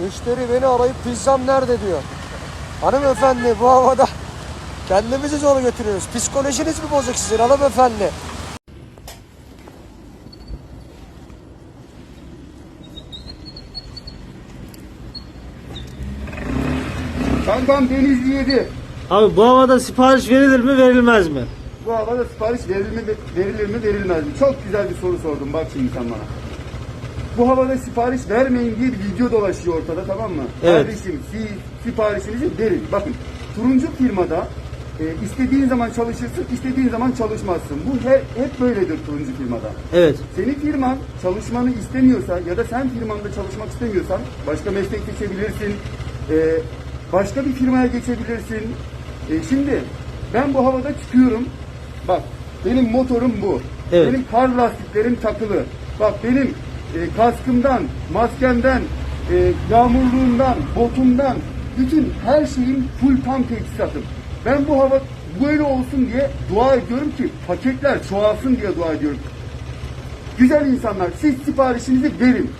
Müşteri beni arayıp pizzam nerede diyor. Hanımefendi bu havada kendimizi zor götürüyoruz. Psikolojiniz mi bozuk sizin hanımefendi? Kankam Denizli 7. Abi bu havada sipariş verilir mi verilmez mi? Bu havada sipariş verilir mi, verilir mi verilmez mi? Çok güzel bir soru sordun bak şimdi sen bana. Bu havada sipariş vermeyin diye bir video dolaşıyor ortada tamam mı? Evet. Kardeşim siz siparişinizi verin. Bakın turuncu firmada e, istediğin zaman çalışırsın, istediğin zaman çalışmazsın. Bu he- hep böyledir turuncu firmada. Evet. Senin firman çalışmanı istemiyorsa ya da sen firmanda çalışmak istemiyorsan başka meslek seçebilirsin. Ee, başka bir firmaya geçebilirsin. Ee, şimdi ben bu havada çıkıyorum. Bak benim motorum bu. Evet. Benim kar lastiklerim takılı. Bak benim e, kaskımdan, maskemden, e, yağmurluğumdan, botumdan bütün her şeyim full tam teçhizatım. Ben bu hava böyle olsun diye dua ediyorum ki paketler çoğalsın diye dua ediyorum. Güzel insanlar siz siparişinizi verin.